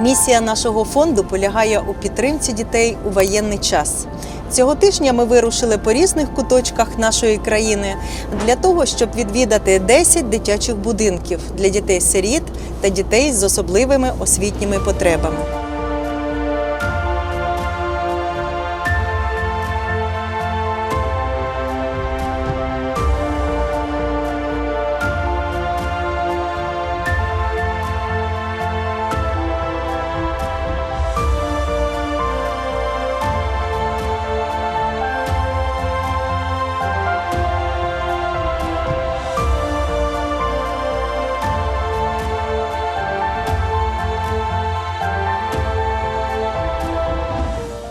Місія нашого фонду полягає у підтримці дітей у воєнний час. Цього тижня ми вирушили по різних куточках нашої країни для того, щоб відвідати 10 дитячих будинків для дітей-сиріт та дітей з особливими освітніми потребами.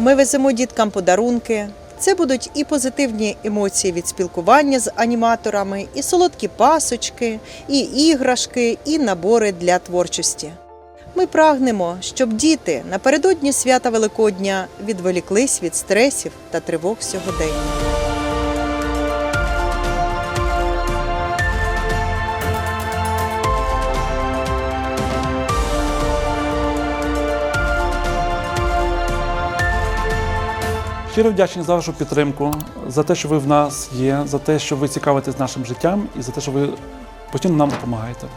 Ми веземо діткам подарунки. Це будуть і позитивні емоції від спілкування з аніматорами, і солодкі пасочки, і іграшки, і набори для творчості. Ми прагнемо, щоб діти напередодні свята Великодня відволіклись від стресів та тривог сьогодення. Щиро вдячні за вашу підтримку, за те, що ви в нас є, за те, що ви цікавитесь нашим життям і за те, що ви постійно нам допомагаєте.